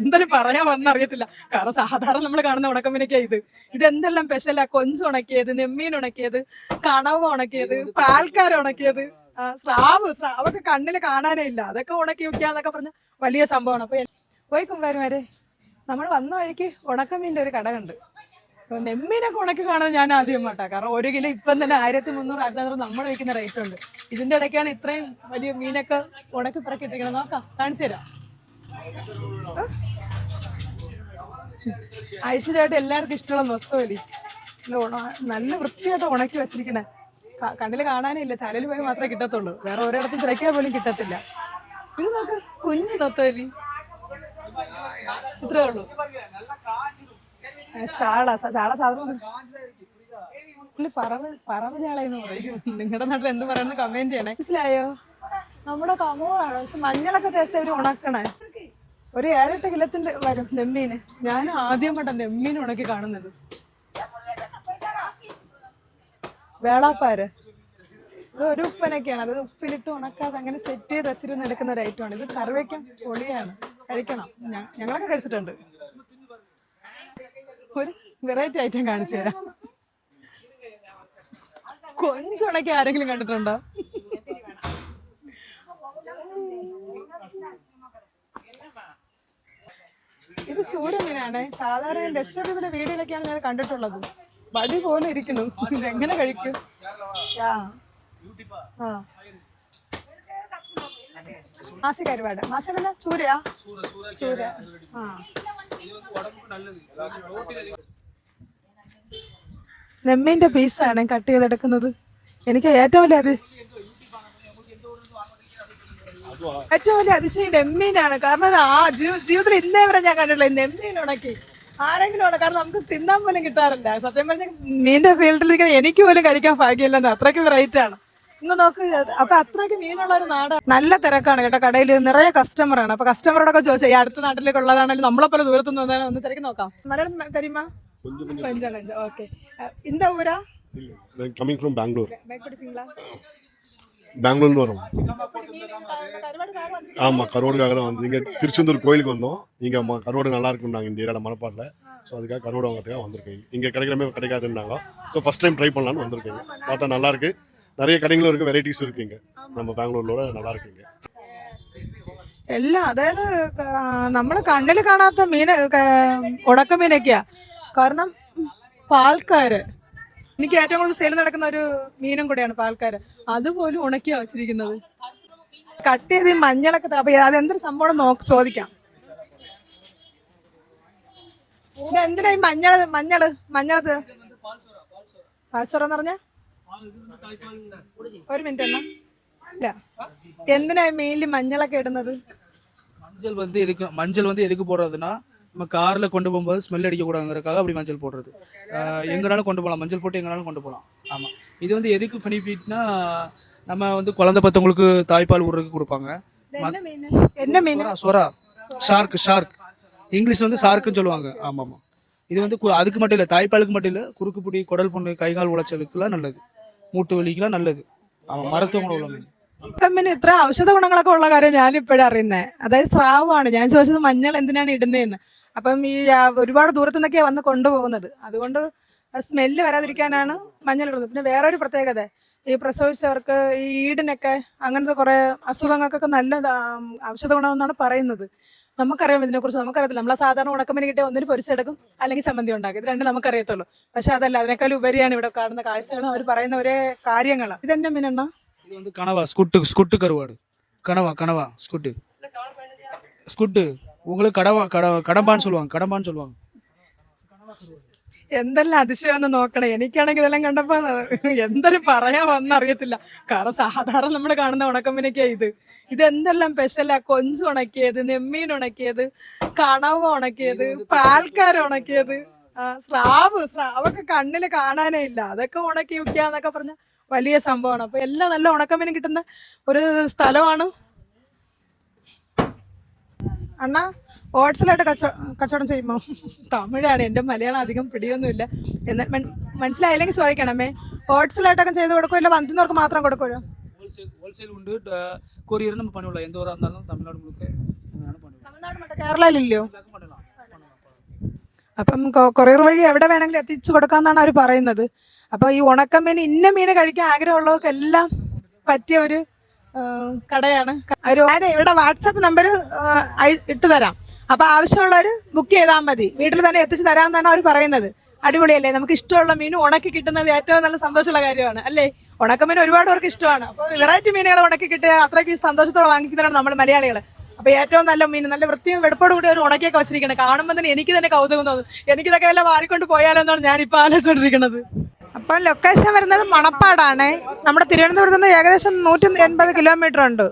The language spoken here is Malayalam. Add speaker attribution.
Speaker 1: എന്തൊരു പറയാൻ വന്നറിയത്തില്ല. കാരണം സാധാരണ നമ്മൾ കാണുന്ന ഉണക്കമീനൊക്കെ ഇത്. ഇതെന്തെല്ലാം സ്പെഷ്യലാ കൊഞ്ച് ഉണക്കിയത് നെമ്മീൻ ഉണക്കിയത് കണവ ഉണക്കിയത് പാൽക്കാര ഉണക്കിയത്. സ്രാവ് സ്രാവൊക്കെ കണ്ണിന് കാണാനേ ഇല്ല. അതൊക്കെ ഉണക്കി വെക്കാന്നൊക്കെ പറഞ്ഞ വലിയ സംഭവമാണ്. അപ്പൊ പോയി കുമ്പാരുമാരെ നമ്മൾ വന്ന വഴിക്ക് ഉണക്കമീന്റെ ഒരു കട കണ്ട്. നെമ്മീനൊക്കെ ഉണക്കി കാണാൻ ഞാൻ ആദ്യം മാട്ടാ കാരണം ഒരു കിലോ ഇപ്പം തന്നെ ആയിരത്തി മുന്നൂറ് അറുന്നൂറ് നമ്മൾ വയ്ക്കുന്ന റേറ്റ് ഉണ്ട്. ഇതിന്റെ ഇടയ്ക്കാണ് ഇത്രയും വലിയ മീനൊക്കെ ഉണക്കി പിറക്കിട്ടിരിക്കണം നോക്കാം കാണിച്ചു തരാം. ഐശ്വര്യമായിട്ട് എല്ലാവർക്കും ഇഷ്ടമുള്ള നൊത്തോലി നല്ല വൃത്തിയായിട്ട് ഉണക്കി വെച്ചിരിക്കണേ. കണ്ണിൽ കാണാനേ ഇല്ല. ചാലിൽ പോയി മാത്രമേ കിട്ടത്തുള്ളൂ. വേറെ ഒരിടത്തും തിരക്കാൻ പോലും കിട്ടത്തില്ല. ഇത് നോക്ക് കുഞ്ഞു നൊത്തോലി ഇത്രേ ഉള്ളൂ. ചാള ചാള സാധനം. പറവ് പറവ് ചാളയെന്ന് പറയും. നിങ്ങളുടെ നാട്ടിൽ എന്ത് പറയുന്നത് കമന്റ് ചെയ്യണേ. മനസ്സിലായോ? നമ്മുടെ കമോളാണ് പക്ഷെ മഞ്ഞളൊക്കെ തേച്ച അവർ ഉണക്കണേ. ഒരു ഏഴെട്ട് കിലത്തിന്റെ വരും നെമ്മീന്. ഞാൻ ആദ്യം പട്ട നെമ്മീൻ ഉണക്കി കാണുന്നത്. വേളാപ്പാര്. ഒരു ഉപ്പനൊക്കെയാണ്. അത് ഉപ്പിലിട്ട് ഉണക്കാതെ അങ്ങനെ സെറ്റ് ചെയ്ത് വെച്ചിരുന്ന് എടുക്കുന്ന ഒരു ഐറ്റമാണ് ഇത് കറിവയ്ക്കാൻ പൊളിയാണ്. കഴിക്കണം. ഞങ്ങളൊക്കെ കഴിച്ചിട്ടുണ്ട്. ഒരു വെറൈറ്റി ഐറ്റം കാണിച്ചു തരാം. കൊഞ്ചുണക്കി ആരെങ്കിലും കണ്ടിട്ടുണ്ടോ? ഇത് ചൂരമീനാണ് സാധാരണ ലക്ഷദ്വീപിലെ വീടിലൊക്കെയാണ് ഞാൻ കണ്ടിട്ടുള്ളത്. വടി പോലെ ഇരിക്കുന്നു. എങ്ങനെ കഴിക്കും? മാസി കരുവാട് മാസി പിന്നെ ചൂരയാ? ചൂര. നെമ്മീന്റെ പീസാണ് കട്ട് ചെയ്തെടുക്കുന്നത്. എനിക്ക് ഏറ്റവും വലിയ അത് ഏറ്റവും വലിയ അതിശയം നെമ്മീനാണ്. കാരണം ആ ജീവിതത്തിൽ ഇന്നേ വരെ ഞാൻ കണ്ടിട്ടില്ല. നെമ്മീൻ ഉണക്കി ആരെങ്കിലും ആണ് കാരണം നമുക്ക് തിന്നാൻ പോലും കിട്ടാറില്ല. സത്യം പറഞ്ഞ മീനിന്റെ ഫീൽഡിൽ നിൽക്കുന്ന എനിക്ക് പോലും കഴിക്കാൻ ഭാഗ്യമില്ലെന്ന് അത്രയ്ക്ക് വെറൈറ്റി ആണ്. ഇന്ന് നോക്ക് അപ്പൊ അത്രയ്ക്ക് മീനുള്ള ഒരു നാടാണ് നല്ല തിരക്കാണ് കേട്ടോ. കടയിൽ നിറയെ കസ്റ്റമറാണ് അപ്പൊ കസ്റ്റമറോടൊക്കെ ചോദിച്ചാൽ ഈ അടുത്ത നാട്ടിലേക്കുള്ളതാണെങ്കിലും നമ്മളെ പോലെ ദൂരത്തുനിന്ന് വന്നാൽ ഒന്ന് തിരക്ക് നോക്കാം. മലയാളം തരുമ കൊഞ്ച കൊഞ്ച. ഓക്കെ. ഇന്ത
Speaker 2: ഊരാ? ബാംഗ്ലൂർ from
Speaker 1: பயப்படுத்தீங்களா
Speaker 2: பெங்களூர்னு வரோம் ஆமாம் கருவாடுக்காக தான் வந்து இங்கே திருச்செந்தூர் கோயிலுக்கு வந்தோம் இங்கே ம கருவாடு நல்லா இருக்கும் நாங்கள் இந்த ஏரியாவில் மணப்பாட்டில் ஸோ அதுக்காக கருவாடு வாங்கிறதுக்காக வந்திருக்கேன் இங்கே கிடைக்கிறமே கிடைக்காதுன்னாங்க ஸோ ஃபஸ்ட் டைம் ட்ரை பண்ணலான்னு வந்திருக்கேங்க பார்த்தா நல்லா இருக்கு நிறைய கடைகளும் இருக்குது வெரைட்டிஸும் இருக்குங்க நம்ம பெங்களூர்லோட நல்லா இருக்குங்க
Speaker 1: എല്ലാം അതായത് നമ്മൾ കണ്ണിൽ കാണാത്ത മീന് ഉണക്കമീനൊക്കെയാ കാരണം പാൽക്കാര് എനിക്ക് ഏറ്റവും കൂടുതൽ സെയിൽ നടക്കുന്ന ഒരു മീനും കൂടെയാണ് പാൽക്കാര് അതുപോലും ഉണക്കിയാ വെച്ചിരിക്കുന്നത് കട്ട് ചെയ്ത് ഈ മഞ്ഞളൊക്കെ ത- അപ്പൊ അതെന്തൊരു സംഭവം നോക്ക് ചോദിക്കാം ഇത് എന്തിനാ ഈ മഞ്ഞള് മഞ്ഞള് മഞ്ഞളത് പാൽസ്വറ എന്ന് പറഞ്ഞ ഒരു മിനിറ്റ് എന്നാ ഇല്ല എന്തിനാ മെയിൻലി മഞ്ഞളൊക്കെ ഇടുന്നത്
Speaker 3: மஞ்சள் வந்து எதுக்கு மஞ்சள் வந்து எதுக்கு போடுறதுன்னா நம்ம கார்ல கொண்டு போகும்போது ஸ்மெல் அடிக்கக்கூடாதுங்கிறதுக்காக அப்படி மஞ்சள் போடுறது. எங்கனாலும் கொண்டு போகலாம் மஞ்சள் போட்டு எங்கனாலும் கொண்டு போகலாம் ஆமாம் இது வந்து எதுக்கு பெனிஃபிட்னா நம்ம வந்து குழந்தை பத்தவங்களுக்கு தாய்ப்பால் ஊடுறதுக்கு கொடுப்பாங்க.
Speaker 1: என்ன மீன்
Speaker 3: சொரா ஷார்க் ஷார்க் இங்கிலீஷ் வந்து ஷார்க்குன்னு சொல்லுவாங்க. ஆமாம். ஆமாம் இது வந்து அதுக்கு மட்டும் இல்லை தாய்ப்பாலுக்கு மட்டும் இல்லை குறுக்கு பிடி குடல் புண்ணு கை கால் உளைச்சலுக்குலாம் நல்லது. மூட்டு வலிக்கெல்லாம் நல்லது. ஆமாம் மருத்துவ உள்ள மீன்
Speaker 1: ഉണക്കമീൻ ഇത്ര ഔഷധ ഗുണങ്ങളൊക്കെ ഉള്ള കാര്യം ഞാൻ ഇപ്പോഴും അറിയുന്നത് അതായത് സ്രാവാണ്. ഞാൻ ചോദിച്ചത് മഞ്ഞൾ എന്തിനാണ് ഇടുന്നതെന്ന് അപ്പം ഈ ആ, ഒരുപാട് ദൂരത്തു നിന്നൊക്കെയാണ് വന്ന് കൊണ്ടുപോകുന്നത്. അതുകൊണ്ട് സ്മെല്ല് വരാതിരിക്കാനാണ് മഞ്ഞൾ ഇടുന്നത്. പിന്നെ വേറൊരു പ്രത്യേകത ഈ പ്രസവിച്ചവർക്ക് ഈ ഈടിനൊക്കെ അങ്ങനത്തെ കുറെ അസുഖങ്ങൾക്കൊക്കെ നല്ല ഔഷധ ഗുണമെന്നാണ് പറയുന്നത്. നമുക്കറിയാം ഇതിനെക്കുറിച്ച്. നമുക്കറിയത്തില്ല. നമ്മളെ സാധാരണ ഉണക്കമീൻ കിട്ടിയ ഒന്നിന് പൊരിച്ചെടുക്കും അല്ലെങ്കിൽ ചമ്മന്തി ഉണ്ടാക്കും. ഇത് രണ്ടും നമുക്കറിയത്തുള്ളൂ. പക്ഷെ അതല്ല അതിനേക്കാൾ ഉപരിയാണ് ഇവിടെ കാണുന്ന കാഴ്ചകളും. അവർ പറയുന്ന ഒരേ കാര്യങ്ങളാണ് ഇതെന്നെ മീനെണ്ണ?
Speaker 3: இது வந்து கனவா ஸ்குட்டு ஸ்குட்டு கருவாடு கனவா கனவா ஸ்குட்டு ஸ்குட்டு உங்களுக்கு கடவா கட கடம்பான்னு சொல்லுவாங்க கடம்பான்னு சொல்லுவாங்க
Speaker 1: എന്തെല്ലാം അതിശയം നോക്കണേ എനിക്കാണെങ്കിൽ ഇതെല്ലാം കണ്ടപ്പോ എന്തൊരു പറയാൻ വന്നറിയത്തില്ല കാരണം സാധാരണ നമ്മൾ കാണുന്ന ഉണക്കമ്മിനൊക്കെയാ ഇത് ഇത് എന്തെല്ലാം സ്പെഷ്യലാ കൊഞ്ച് ഉണക്കിയത് നെമ്മീൻ ഉണക്കിയത് കണവ ഉണക്കിയത് പാൽക്കാര ഉണക്കിയത് ആ, സ്രാവ് സ്രാവൊക്കെ കണ്ണില് കാണാനേ ഇല്ല അതൊക്കെ ഉണക്കി വെക്കാന്നൊക്കെ പറഞ്ഞ വലിയ സംഭവമാണ് അപ്പൊ എല്ലാം നല്ല ഉണക്കമീൻ കിട്ടുന്ന ഒരു സ്ഥലമാണ് അണ്ണ ഹോട്ട്സിലായിട്ട് കച്ചവ കച്ചവടം ചെയ്യുമ്പോൾ തമിഴാണ് എൻ്റെ മലയാളം അധികം പിടിയൊന്നുമില്ല എന്നാൽ മൻ- മനസ്സിലായില്ലെങ്കിൽ ചോദിക്കണമേ ഹോട്ട്സിലായിട്ടൊക്കെ ചെയ്ത് കൊടുക്കുമല്ലോ വന്തുന്നവർക്ക് മാത്രം കൊടുക്കുമല്ലോ
Speaker 3: ஹோல்சேல் ஹோல்சேல் உண்டு கொரியர் நம்ம பண்ணிவிடலாம் எந்த ஊராக இருந்தாலும் தமிழ்நாடு முழுக்க எங்க வேணாலும் பண்ணிவிடலாம்
Speaker 1: തമിഴ്നാട് മറ്റേ കേരളയിലില്ലയോ അപ്പം കൊറിയർ വഴി എവിടെ വേണമെങ്കിലും എത്തിച്ചു കൊടുക്കാന്നാണ് അവർ പറയുന്നത്. അപ്പോൾ ഈ ഉണക്കമീൻ ഇന്ന മീൻ കഴിക്കാൻ ആഗ്രഹമുള്ളവർക്കെല്ലാം പറ്റിയ ഒരു കടയാണ്. ഞാൻ ഇവിടെ വാട്സാപ്പ് നമ്പർ ഇട്ട് തരാം. അപ്പോൾ ആവശ്യമുള്ളവർ ബുക്ക് ചെയ്താൽ മതി. വീട്ടിൽ തന്നെ എത്തിച്ചു തരാമെന്നാണ് അവർ പറയുന്നത്. അടിപൊളിയല്ലേ? നമുക്ക് ഇഷ്ടമുള്ള മീൻ ഉണക്കി കിട്ടുന്നത് ഏറ്റവും നല്ല സന്തോഷമുള്ള കാര്യമാണ് അല്ലേ? ഉണക്കമീൻ ഒരുപാട് പേർക്ക് ഇഷ്ടമാണ്. അപ്പോൾ വെറൈറ്റി മീനുകൾ ഉണക്കി കിട്ടുക അത്രയ്ക്ക് സന്തോഷത്തോടെ വാങ്ങിക്കുന്നതാണ് നമ്മൾ മലയാളികൾ അപ്പൊ ഏറ്റവും നല്ല മീൻ നല്ല വൃത്തിയും വെടുപ്പോട് കൂടി ഒരു ഉണക്കിയൊക്കെ വെച്ചിരിക്കുന്നത് കാണുമ്പോൾ തന്നെ എനിക്ക് തന്നെ കൗതുകം തോന്നും. എനിക്കിതൊക്കെ എല്ലാം മാറിക്കൊണ്ട് പോയാലോ എന്നാണ് ഇപ്പൊ ആലോചിച്ചുകൊണ്ടിരിക്കുന്നത് അപ്പം ലൊക്കേഷൻ വരുന്നത് മണപ്പാടാണ്. നമ്മുടെ തിരുവനന്തപുരത്ത് നിന്ന് ഏകദേശം നൂറ്റി എൺപത് കിലോമീറ്റർ ഉണ്ട്.